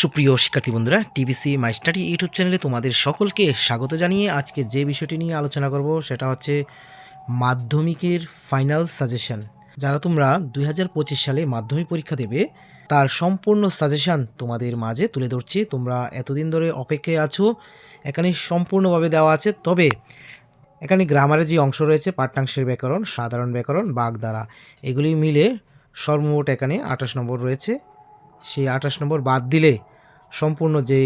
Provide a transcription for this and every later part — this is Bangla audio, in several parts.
সুপ্রিয় শিক্ষার্থী বন্ধুরা টিবিসি মাই স্টাডি ইউটিউব চ্যানেলে তোমাদের সকলকে স্বাগত জানিয়ে আজকে যে বিষয়টি নিয়ে আলোচনা করব সেটা হচ্ছে মাধ্যমিকের ফাইনাল সাজেশন যারা তোমরা দুই হাজার পঁচিশ সালে মাধ্যমিক পরীক্ষা দেবে, তার সম্পূর্ণ সাজেশন তোমাদের মাঝে তুলে ধরছি। তোমরা এতদিন ধরে অপেক্ষায় আছো, এখানে সম্পূর্ণভাবে দেওয়া আছে। তবে এখানে গ্রামারের যে অংশ রয়েছে, পাঠ্যাংশের ব্যাকরণ, সাধারণ ব্যাকরণ, বাগধারা, এগুলি মিলে সর্বমোট এখানে আঠাশ নম্বর রয়েছে। সেই আঠাশ নম্বর বাদ দিলে সম্পূর্ণ যে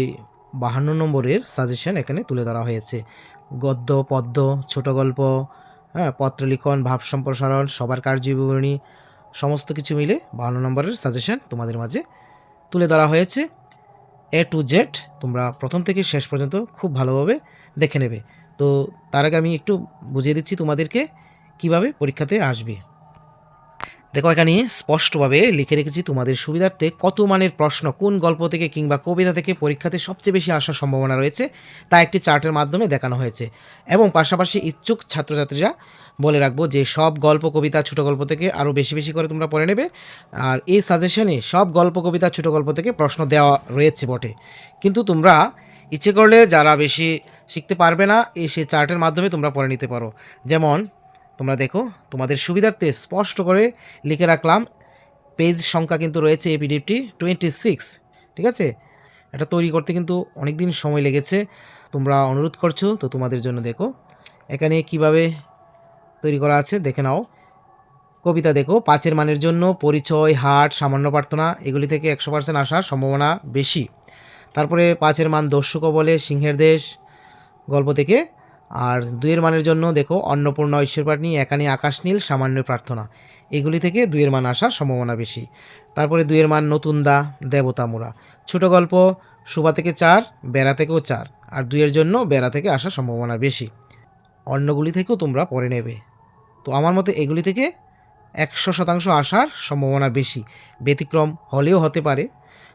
বাহান্ন নম্বরের সাজেশন এখানে তুলে ধরা হয়েছে। গদ্য, পদ্য, ছোট গল্প হ্যাঁ পত্রলিখন, ভাব সম্প্রসারণ, সবার কার্যবিবরণী, সমস্ত কিছু মিলে বাহান্ন নম্বরের সাজেশন তোমাদের মাঝে তুলে ধরা হয়েছে। এ টু জেড তোমরা প্রথম থেকে শেষ পর্যন্ত খুব ভালোভাবে দেখে নেবে। তো তার আগে আমি একটু বুঝিয়ে দিচ্ছি তোমাদেরকে কীভাবে পরীক্ষাতে আসবে। দেখো, এখানে স্পষ্টভাবে লিখে রেখেছি তোমাদের সুবিধার্থে কত মানের প্রশ্ন, কোন গল্প থেকে কিংবা কবিতা থেকে পরীক্ষাতে সবচেয়ে বেশি আসার সম্ভাবনা রয়েছে, তা একটি চার্টের মাধ্যমে দেখানো হয়েছে। এবং পাশাপাশি ইচ্ছুক ছাত্রছাত্রীরা বলে রাখব যে, সব গল্প, কবিতা, ছোট গল্প থেকে আরও বেশি বেশি করে তোমরা পড়ে নেবে। আর এই সাজেশনে সব গল্প, কবিতা, ছোট গল্প থেকে প্রশ্ন দেওয়া রয়েছে বটে। কিন্তু তোমরা ইচ্ছে করলে যারা বেশি শিখতে পারবে না এই সে চার্টের মাধ্যমে তোমরা পড়ে নিতে পারো। যেমন তোমরা দেখো, তোমাদের সুবিধার্থে স্পষ্ট করে লিখে রাখলাম, পেজ সংখ্যা কিন্তু রয়েছে এই পিডিএফটি টোয়েন্টি সিক্স ঠিক আছে? এটা তৈরি করতে কিন্তু অনেক দিন সময় লেগেছে, তোমরা অনুরোধ করছ, তো তোমাদের জন্য দেখো। এখানে কীভাবে তৈরি করা আছে, দেখে নাও। কবিতা দেখো, পাঁচের মানের জন্য পরিচয় হাট সামান্য প্রার্থনা, এগুলি থেকে একশো পার্সেন্ট আসার সম্ভাবনা বেশি। তারপরে পাঁচের মান দস্যুক বলে, সিংহের দেশ, গল্প থেকে আর দুয়ের মানের জন্য দেখো, অন্নপূর্ণা ঈশ্বরপাটনি একানি আকাশ নীল, সামান্য প্রার্থনা। এগুলি থেকে দুয়ের মান আসার সম্ভাবনা বেশি। তারপরে দুয়ের মান নতুন দা দেবতা মোরা ছোট গল্প, সুবা থেকে চার, বেড়া থেকেও চার, আর দুয়ের জন্য বেড়া থেকে আসার সম্ভাবনা বেশি। অন্যগুলি থেকেও তোমরা পরে নেবে। তো আমার মতে এগুলি থেকে একশো শতাংশ আসার সম্ভাবনা বেশি। ব্যতিক্রম হলেও হতে পারে।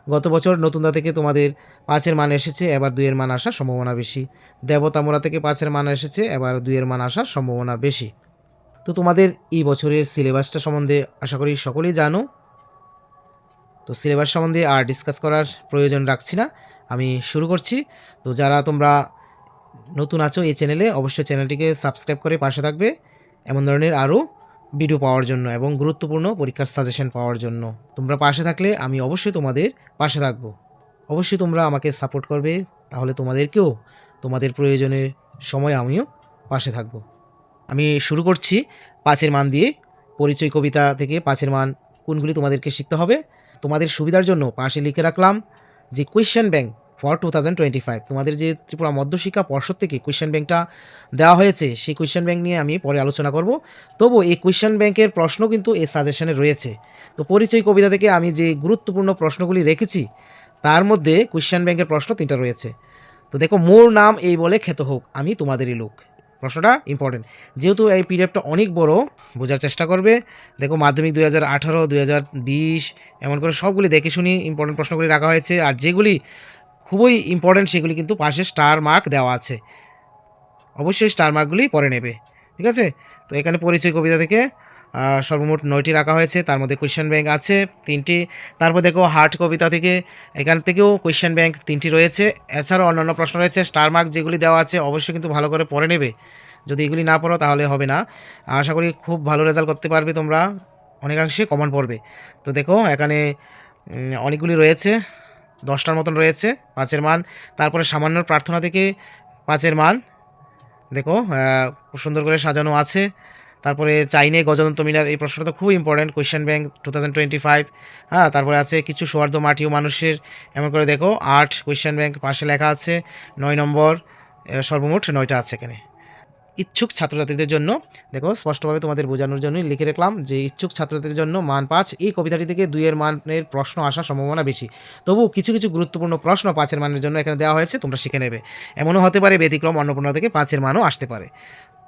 গত বছর নতুনদা থেকে তোমাদের পাঁচের মান এসেছে, এবার দুইয়ের মান আসার সম্ভাবনা বেশি। দেবতামোড়া থেকে পাঁচের মান এসেছে, এবার দুইয়ের মান আসার সম্ভাবনা বেশি। তো তোমাদের এই বছরের সিলেবাসটা সম্বন্ধে আশা করি সকলেই জানো। তো সিলেবাস সম্বন্ধে আর ডিসকাস করার প্রয়োজন রাখছি না, আমি শুরু করছি। তো যারা তোমরা নতুন আছো এই চ্যানেলে, অবশ্যই চ্যানেলটিকে সাবস্ক্রাইব করে পাশে থাকবে। এমন ধরনের আরও ভিডিও পাওয়ার জন্য এবং গুরুত্বপূর্ণ পরীক্ষার সাজেশন পাওয়ার জন্য। তোমরা পাশে থাকলে আমি অবশ্যই তোমাদের পাশে থাকব। অবশ্যই তোমরা আমাকে সাপোর্ট করবে, তাহলে তোমাদেরকেও তোমাদের প্রয়োজনের সময় আমিও পাশে থাকব। আমি শুরু করছি পাঁচের মান দিয়ে। পরিচয় কবিতা থেকে পাঁচের মান কোনগুলি তোমাদেরকে শিখতে হবে, তোমাদের সুবিধার জন্য পাশে লিখে রাখলাম যে question bank for two thousand twenty five তোমাদের যে ত্রিপুরা মধ্যশিক্ষা পর্ষদ থেকে কোয়েশ্চেন ব্যাংকটা দেওয়া হয়েছে, সেই কোয়েশ্চেন ব্যাংক নিয়ে আমি পরে আলোচনা করব। তবু এই কোয়েশ্চেন ব্যাংকের প্রশ্ন কিন্তু এই সাজেশনে রয়েছে। তো পরিচয় কবিতা থেকে আমি যে গুরুত্বপূর্ণ প্রশ্নগুলি রেখেছি, তার মধ্যে কোয়েশ্চেন ব্যাংকের প্রশ্ন তিনটা রয়েছে। তো দেখো, মোর নাম এই বলে খ্যাত হোক, আমি তোমাদেরই লোক। প্রশ্নটা ইম্পর্টেন্ট যেহেতু এই পিডিএফটা অনেক বড়, বোঝার চেষ্টা করবে। দেখো, মাধ্যমিক দুই হাজার আঠারো, দুই হাজার বিশ, এমন করে সবগুলি দেখে শুনি ইম্পর্টেন্ট প্রশ্নগুলি রাখা হয়েছে। আর যেগুলি খুবই ইম্পর্টেন্ট সেগুলি কিন্তু পাশে স্টার মার্ক দেওয়া আছে। অবশ্যই স্টার মার্কগুলি পরে নেবে, ঠিক আছে? তো এখানে পরিচয় কবিতা থেকে সর্বমোট নয়টি রাখা হয়েছে, তার মধ্যে কোয়েশ্চেন ব্যাংক আছে তিনটি। তারপর দেখো হার্ট কবিতা থেকে, এখান থেকেও কোয়েশ্চেন ব্যাংক তিনটি রয়েছে। এছাড়াও অন্যান্য প্রশ্ন রয়েছে স্টার মার্ক যেগুলি দেওয়া আছে অবশ্যই কিন্তু ভালো করে পড়ে নেবে। যদি এগুলি না পড়ো তাহলে হবে না। আশা করি খুব ভালো রেজাল্ট করতে পারবে তোমরা, অনেকাংশে কমন পড়বে। তো দেখো এখানে অনেকগুলি রয়েছে। দশটার মতন রয়েছে, পাঁচের মান। তারপরে সামান্য প্রার্থনা থেকে পাঁচের মান। দেখো সুন্দর করে সাজানো আছে। তারপরে চাইনে গজদন্ত মিনার, এই প্রশ্নটা তো খুব important question bank two thousand twenty five হ্যাঁ তারপরে আছে কিছু সৌহার্দ্য মাটি ও মানুষের। এমন করে দেখো, আট কোয়েশ্চেন ব্যাংক পাশে লেখা আছে, নয় নম্বর সর্বমোট নয়টা আছে এখানে। ইচ্ছুক ছাত্রছাত্রীদের জন্য, দেখো স্পষ্টভাবে তোমাদের বোঝানোর জন্যই লিখে রাখলাম যে ইচ্ছুক ছাত্রছাত্রীদের জন্য মান পাঁচ। এই কবিতাটি থেকে দুইয়ের মানের প্রশ্ন আসার সম্ভাবনা বেশি। তবু কিছু কিছু গুরুত্বপূর্ণ প্রশ্ন পাঁচের মানের জন্য এখানে দেওয়া হয়েছে, তোমরা শিখে নেবে। এমনও হতে পারে ব্যতিক্রম অন্নপূর্ণা থেকে পাঁচের মানও আসতে পারে।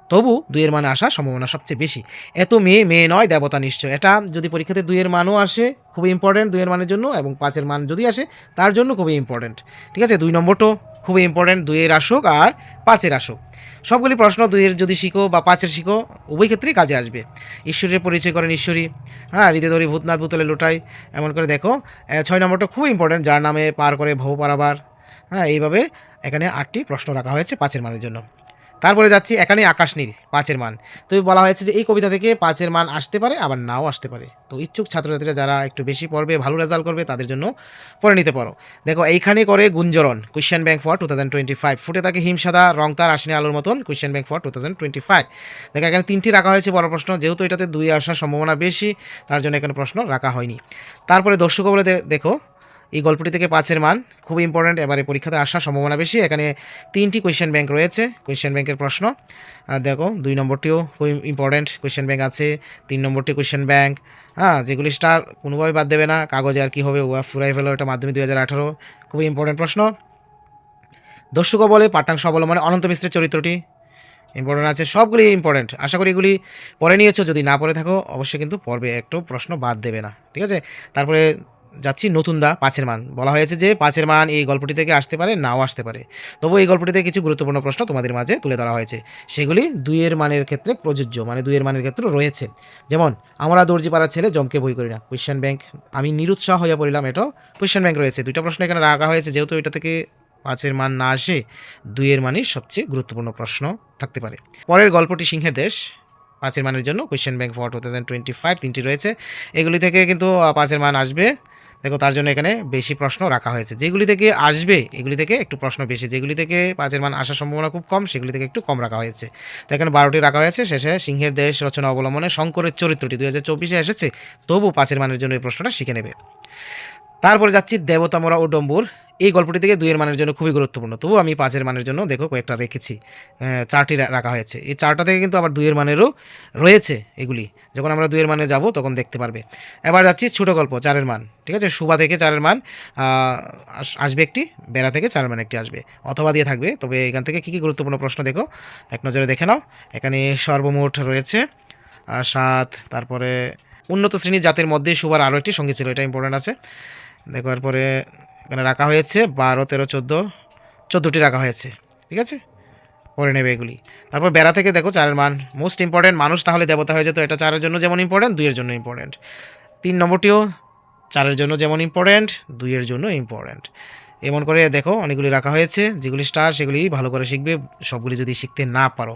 তবু দুইয়ের মানে আসার সম্ভাবনা সবচেয়ে বেশি। এত মেয়ে মেয়ে নয়, দেবতা নিশ্চয়। এটা যদি পরীক্ষাতে দুইয়ের মানও আসে, খুবই ইম্পর্টেন্ট দুইয়ের মানের জন্য এবং পাঁচের মান যদি আসে, তার জন্য খুবই ইম্পর্টেন্ট ঠিক আছে, দুই নম্বরটাও খুবই ইম্পর্টেন্ট দুইয়ের আসুক আর পাঁচের আসুক। সবগুলি প্রশ্ন দুইয়ের যদি শিখো বা পাঁচের শিখো, উভয় ক্ষেত্রেই কাজে আসবে। ঈশ্বরের পরিচয় করেন ঈশ্বরী হ্যাঁ হৃদয় ধরি ভূতনাথ ভূতলে লোটাই। এমন করে দেখো ছয় নম্বরটা খুব ইম্পর্টেন্ট যার নামে পার করে ভৌ পারাবার হ্যাঁ এইভাবে এখানে আটটি প্রশ্ন রাখা হয়েছে পাঁচের মানের জন্য। তারপরে যাচ্ছি এখানে আকাশ নীল, পাঁচের মান। তো বলা হয়েছে যে এই কবিতা থেকে পাঁচের মান আসতে পারে, আবার নাও আসতে পারে। তো ইচ্ছুক ছাত্রছাত্রীরা যারা একটু বেশি পড়বে, ভালো রেজাল্ট করবে, তাদের জন্য পড়ে নিতে পারো। দেখো এইখানে করে গুঞ্জরণ question bank for two thousand twenty five ফুটে থাকে হিমসাদা রং, তার আসেনি আলোর মতন question bank for two thousand twenty five দেখো, এখানে তিনটি রাখা হয়েছে, বড় প্রশ্ন। যেহেতু এটাতে দুই আসার সম্ভাবনা বেশি, তার জন্য এখানে প্রশ্ন রাখা হয়নি। তারপরে দর্শক বলে দেখো এই গল্পটি থেকে পাঁচের মান খুব ইম্পর্ট্যান্ট এবারে পরীক্ষাতে আসার সম্ভাবনা বেশি। এখানে তিনটি কোয়েশ্চেন ব্যাংক রয়েছে। কোয়েশ্চেন ব্যাংকের প্রশ্ন আর দেখো, দুই নম্বরটিও খুব ইম্পর্ট্যান্ট কোয়েশ্চেন ব্যাংক আছে, তিন নম্বরটি কোয়েশ্চেন ব্যাংক হ্যাঁ যেগুলি স্টার কোনোভাবে বাদ দেবে না, কাগজে আর কি হবে ওয়া ফুরাই ফেলো, এটা মাধ্যমিক দুই হাজার আঠারো। খুবই ইম্পর্ট্যান্ট প্রশ্ন। দর্শক বলে পাঠাংশ অবলম্বনে অনন্ত মিশ্রের চরিত্রটি ইম্পর্টেন্ট আছে, সবগুলি ইম্পর্টেন্ট আশা করি এগুলি পড়ে নিয়েছো। যদি না পড়ে থাকো, অবশ্যই কিন্তু পড়বে, একটু প্রশ্ন বাদ দেবে না। ঠিক আছে? তারপরে যাচ্ছি নতুন দা পাঁচের মান। বলা হয়েছে যে পাঁচের মান এই গল্পটি থেকে আসতে পারে, নাও আসতে পারে। তবু এই গল্পটিতে কিছু গুরুত্বপূর্ণ প্রশ্ন তোমাদের মাঝে তুলে ধরা হয়েছে। সেগুলি দুইয়ের মানের ক্ষেত্রে প্রযোজ্য মানে দুইয়ের মানের ক্ষেত্রে রয়েছে। যেমন, আমরা দর্জি পাড়ার ছেলে জমকে বই করি না, কোয়েশ্চেন ব্যাংক। আমি নিরুৎসাহ হয়ে পড়লাম এটাও। কোয়েশ্চেন ব্যাংক রয়েছে। দুইটা প্রশ্ন এখানে রাখা হয়েছে, যেহেতু এটা থেকে পাঁচের মান না আসে, দুইয়ের মানই সবচেয়ে গুরুত্বপূর্ণ প্রশ্ন থাকতে পারে। পরের গল্পটি সিংহের দেশ। পাঁচের মানের জন্য question bank for two thousand twenty five তিনটি রয়েছে। এগুলি থেকে কিন্তু পাঁচের মান আসবে। দেখো, তার জন্য এখানে বেশি প্রশ্ন রাখা হয়েছে। যেগুলি থেকে আসবে, এগুলি থেকে একটু প্রশ্ন বেশি। যেগুলি থেকে পাঁচের মান আসার সম্ভাবনা খুব কম, সেগুলি থেকে একটু কম রাখা হয়েছে। তো এখানে বারোটি রাখা হয়েছে। শেষে সিংহের দেশ রচনা অবলম্বনে শঙ্করের চরিত্রটি দু হাজার চব্বিশে এসেছে। তবু পাঁচের মানের জন্য এই প্রশ্নটা শিখে নেবে। তারপরে যাচ্ছি দেবতামরা ও ডম্বুর। এই গল্পটি থেকে দুইয়ের মানের জন্য খুবই গুরুত্বপূর্ণ। তবু আমি পাঁচের মানের জন্য দেখো কয়েকটা রেখেছি। চারটি রাখা হয়েছে। এই চারটা থেকে কিন্তু আবার দুইয়ের মানেরও রয়েছে এগুলি। যখন আমরা দুইয়ের মানে যাব, তখন দেখতে পারবে। এবার যাচ্ছি ছোটো গল্প, চারের মান। ঠিক আছে? সুবা থেকে চারের মান আস- আসবে একটি, বেড়া থেকে চারের মান একটি আসবে। অথবা দিয়ে থাকবে। তবে এখান থেকে কী কী গুরুত্বপূর্ণ প্রশ্ন দেখো, এক নজরে দেখে নাও। এখানে সর্বমোট রয়েছে সাত, তারপরে উন্নত শ্রেণির জাতের মধ্যে সুবার আরও একটি সঙ্গী ছিল, এটা ইম্পর্টেন্ট আছে। দেখো, এরপরে এখানে রাখা হয়েছে বারো, তেরো, চোদ্দ, চোদ্দোটি রাখা হয়েছে, ঠিক আছে? পরে নেবে এগুলি। তারপর বেড়া থেকে দেখো চারের মান মোস্ট ইম্পর্টেন্ট মানুষ তাহলে দেবতা হয়ে যেত, এটা চারের জন্য যেমন ইম্পর্টেন্ট দুইয়ের জন্য ইম্পর্টেন্ট তিন নম্বরটিও চারের জন্য যেমন ইম্পর্টেন্ট দুইয়ের জন্য ইম্পর্টেন্ট এমন করে দেখো অনেকগুলি রাখা হয়েছে, যেগুলি স্টার সেগুলি ভালো করে শিখবে, সবগুলি যদি শিখতে না পারো।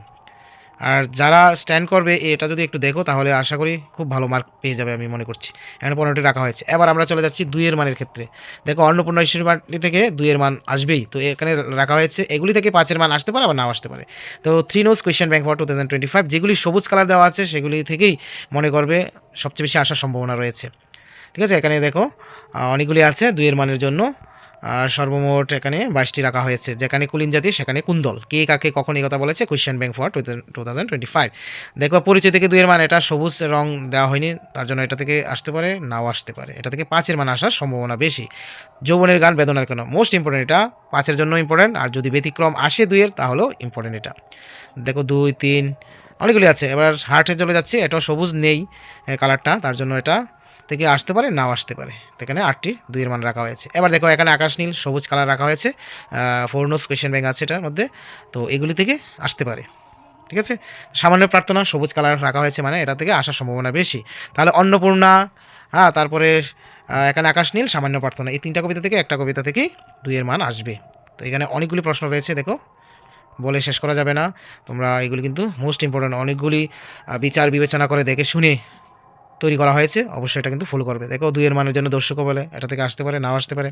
আর যারা স্ট্যান্ড করবে, এটা যদি একটু দেখো, তাহলে আশা করি খুব ভালো মার্ক পেয়ে যাবে আমি মনে করছি। এখানে পনেরোটি রাখা হয়েছে। এবার আমরা চলে যাচ্ছি দুইয়ের মানের ক্ষেত্রে। দেখো, অন্নপূর্ণা ঈশ্বরী মাটি থেকে দুইয়ের মান আসবেই। তো এখানে রাখা হয়েছে, এগুলি থেকে পাঁচের মান আসতে পারে, আবার নাও আসতে পারে। তো three nos question bank for two thousand twenty five যেগুলি সবুজ কালার দেওয়া আছে, সেগুলি থেকেই মনে করবে সবচেয়ে বেশি আসার সম্ভাবনা রয়েছে। ঠিক আছে, এখানে দেখো অনেকগুলি আছে দুইয়ের মানের জন্য। সর্বমোট এখানে বাইশটি রাখা হয়েছে। যেখানে কুলিন জাতি, সেখানে কুন্দল। কে কাকে কখন এই কথা বলেছে? Question bank for two thousand five দেখো, পরিচয় থেকে দুইয়ের মান এটা সবুজ রং দেওয়া হয়নি, তার জন্য এটা থেকে আসতে পারে, নাও আসতে পারে। এটা থেকে পাঁচের মান আসার সম্ভাবনা বেশি। যৌবনের গান বেদনার কেন? মোস্ট ইম্পর্টেন্ট এটা, পাঁচের জন্য ইম্পর্টেন্ট আর যদি ব্যতিক্রম আসে দুইয়ের, তাহলেও ইম্পর্টেন্ট এটা। দেখো, দুই, তিন, অনেকগুলি আছে। এবার হার্টে চলে যাচ্ছে, এটাও সবুজ নেই কালারটা তার জন্য এটা থেকে আসতে পারে, নাও আসতে পারে। এখানে আটটি, দুইয়ের মান রাখা হয়েছে। এবার দেখো, এখানে আকাশ নীল, সবুজ কালার রাখা হয়েছে। ফোরনোস কোয়েশ্চেন ব্যাংক আছে এটার মধ্যে। তো এগুলি থেকে আসতে পারে। ঠিক আছে? সামান্য প্রার্থনা, সবুজ কালার রাখা হয়েছে মানে এটা থেকে আসার সম্ভাবনা বেশি। তাহলে অন্নপূর্ণা হ্যাঁ তারপরে এখানে আকাশ নীল, সামান্য প্রার্থনা। এই তিনটা কবিতা থেকে, একটা কবিতা থেকেই দুইয়ের মান আসবে। তো এখানে অনেকগুলি প্রশ্ন রয়েছে, দেখো। বলে শেষ করা যাবে না। তোমরা এগুলি কিন্তু মোস্ট ইম্পর্ট্যান্ট অনেকগুলি বিচার বিবেচনা করে দেখে শুনে তৈরি করা হয়েছে, অবশ্যই এটা কিন্তু ফুল করবে। দেখো, দুইয়ের মানের জন্য দর্শকও বলে, এটা থেকে আসতে পারে, নাও আসতে পারে।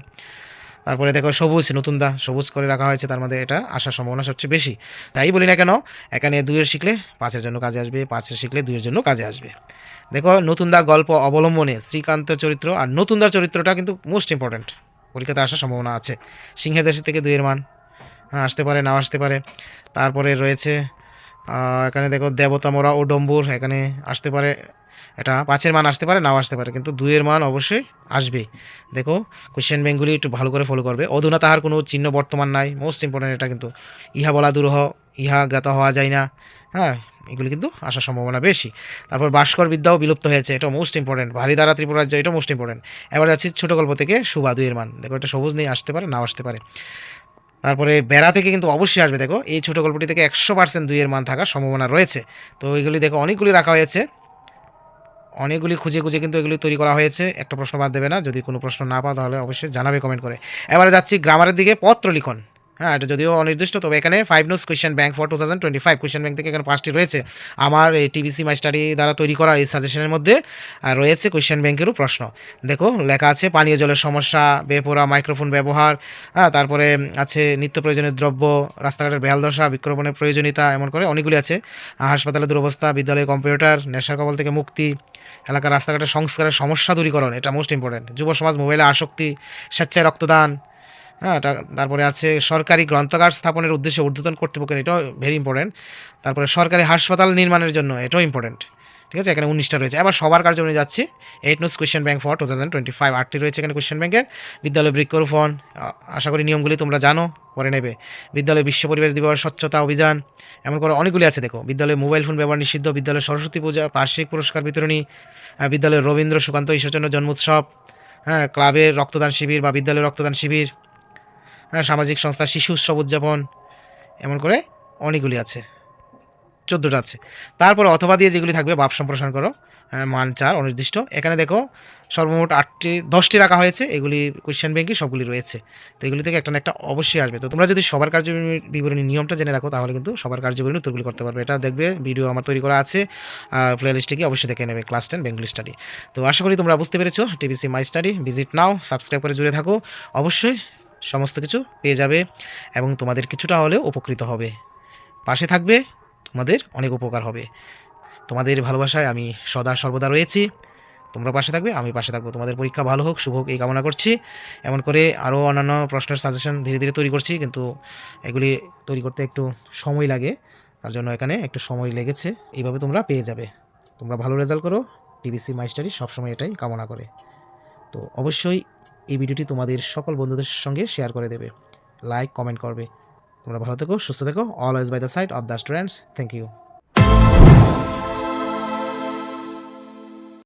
তারপরে দেখো, সবুজ, নতুন দা, সবুজ করে রাখা হয়েছে, তার মধ্যে এটা আসার সম্ভাবনা সবচেয়ে বেশি। তাই বলি না কেন এখানে দুইয়ের শিখলে পাঁচের জন্য কাজে আসবে, পাঁচের শিখলে দুইয়ের জন্য কাজে আসবে। দেখো, নতুন দা গল্প অবলম্বনে শ্রীকান্তের চরিত্র আর নতুন দার চরিত্রটা কিন্তু মোস্ট ইম্পর্ট্যান্ট পরীক্ষাতে আসার সম্ভাবনা আছে। সিংহের দেশের থেকে দুইয়ের মান হ্যাঁ আসতে পারে, নাও আসতে পারে। তারপরে রয়েছে এখানে দেখো দেবতা মোরা ও ডম্বুর, এখানে আসতে পারে এটা পাঁচের মান আসতে পারে, নাও আসতে পারে, কিন্তু দুইয়ের মান অবশ্যই আসবে। দেখো কোয়েশ্চেন ব্যাঙ্কগুলি একটু ভালো করে ফলো করবে। অধুনা তাহার কোনো চিহ্ন বর্তমান নাই মোস্ট ইম্পর্টেন্ট এটা কিন্তু ইহা বলা দুরূহ ইহা জ্ঞাত হওয়া যায় না। হ্যাঁ এগুলি কিন্তু আসার সম্ভাবনা বেশি। তারপর ভাস্কর বিদ্যাও বিলুপ্ত হয়েছে, এটা মোস্ট ইম্পর্টেন্ট ভারী দ্বারা ত্রিপুরাজ্য, এটা মোস্ট ইম্পর্টেন্ট এবার যাচ্ছি ছোটো গল্প থেকে সুবা দুইয়ের মান। দেখো, এটা সবুজ নেই আসতে পারে, নাও আসতে পারে। তারপরে বেড়া থেকে কিন্তু অবশ্যই আসবে, দেখো। এই ছোটো গল্পটি থেকে একশো পার্সেন্ট দুইয়ের মান থাকার সম্ভাবনা রয়েছে। তো এগুলি দেখো, অনেকগুলি রাখা হয়েছে। অনেকগুলি খুঁজে খুঁজে কিন্তু এগুলি তৈরি করা হয়েছে। একটা প্রশ্ন বাদ দেবে না। যদি কোনো প্রশ্ন না পাও তাহলে অবশ্যই জানাবে কমেন্ট করে। এবারে যাচ্ছি গ্রামারের দিকে। পত্র লিখন। হ্যাঁ এটা যদিও অনির্দিষ্ট, তবে এখানে five nos question bank for two thousand twenty five question bank থেকে এখানে পাঁচটি রয়েছে। আমার এই টিবিসি মাই স্টাডি দ্বারা তৈরি করা এই সাজেশনের মধ্যে রয়েছে কোয়েশ্চেন ব্যাংকেরও প্রশ্ন। দেখো, লেখা আছে, পানীয় জলের সমস্যা বেপোরা মাইক্রোফোন ব্যবহার হ্যাঁ তারপরে আছে নিত্য প্রয়োজনীয় দ্রব্য, রাস্তাঘাটের বেহাল দশা, বিক্রমণের প্রয়োজনীয়তা, এমন করে অনেকগুলি আছে। হাসপাতালের দুরবস্থা, বিদ্যালয়ে কম্পিউটার, নেশার কবল থেকে মুক্তি, এলাকার রাস্তাঘাটের সংস্কারের সমস্যা দূরীকরণ এটা মোস্ট ইম্পর্টেন্ট যুব সমাজ মোবাইলে আসক্তি, স্বেচ্ছায় রক্তদান হ্যাঁ তারপরে আছে সরকারি গ্রন্থাগার স্থাপনের উদ্দেশ্যে ঊর্ধ্বতন কর্তৃপক্ষের, এটাও ভেরি ইম্পর্টেন্ট তারপরে সরকারি হাসপাতাল নির্মাণের জন্য, এটাও ইম্পর্টেন্ট ঠিক আছে? এখানে উনিশটা রয়েছে। এবার সবার কার্য নিয়ে যাচ্ছি। Eight nos question bank for two thousand twenty five আটটি রয়েছে এখানে কোয়েশ্চেন ব্যাংকের বিদ্যালয় বৃক্ষরোপণ আশা করি নিয়মগুলি তোমরা জানো পরে নেবে। বিদ্যালয় বিশ্ব পরিবেশ দিবস, স্বচ্ছতা অভিযান, এমন করে অনেকগুলি আছে, দেখো। বিদ্যালয়ে মোবাইল ফোন ব্যবহার নিষিদ্ধ, বিদ্যালয়ে সরস্বতী পূজা, বার্ষিক পুরস্কার বিতরণী বিদ্যালয়ের রবীন্দ্র সুকান্ত ঈশ্বরচন্দ্র জন্মোৎসব হ্যাঁ ক্লাবের রক্তদান শিবির বা বিদ্যালয়ের রক্তদান শিবির সামাজিক সংস্থা শিশু উৎসব উদযাপন এমন করে অনেকগুলি আছে। চোদ্দোটা আছে। তারপরে অথবা দিয়ে যেগুলি থাকবে বাপ সম্প্রসারণ করো হ্যাঁ, মান চার অনির্দিষ্ট। এখানে দেখো সর্বমোট আটটি দশটি রাখা হয়েছে এগুলি কোয়েশ্চেন ব্যাংকে সবগুলি রয়েছে। তো এগুলি থেকে একটা না একটা অবশ্যই আসবে। তো তোমরা যদি সবার কার্য বিবরণী নিয়মটা জেনে রাখো তাহলে কিন্তু সবার কার্য বিবরণী উত্তরগুলি করতে পারবে। এটা দেখবে ভিডিও আমার তৈরি করা আছে প্লে লিস্টে গিয়ে অবশ্যই দেখে নেবে ক্লাস টেন বেঙ্গলি স্টাডি তো আশা করি তোমরা বুঝতে পেরেছ TVC my study visit now subscribe করে জুড়ে থাকো। অবশ্যই সমস্ত কিছু পেয়ে যাবে এবং তোমাদের কিছুটা হলেও উপকৃত হবে। পাশে থাকবে, তোমাদের অনেক উপকার হবে। তোমাদের ভালোবাসায় আমি সদা সর্বদা রয়েছি। তোমরা পাশে থাকবে, আমি পাশে থাকব। তোমাদের পরীক্ষা ভালো হোক, শুভ হোক, এই কামনা করছি। এমন করে আরও অন্যান্য প্রশ্নের সাজেশন ধীরে ধীরে তৈরি করছি, কিন্তু এগুলি তৈরি করতে একটু সময় লাগে। তার জন্য এখানে একটু সময় লেগেছে। এইভাবে তোমরা পেয়ে যাবে। তোমরা ভালো রেজাল্ট করো। টিবিসি মাইস্টারি সবসময় এটাই কামনা করে। তো অবশ্যই এই ভিডিওটি তোমাদের সকল বন্ধুদের সঙ্গে শেয়ার করে দেবে। লাইক কমেন্ট করবে। তোমরা ভালো থেকো, সুস্থ থেকো। Always by the side of the students thank you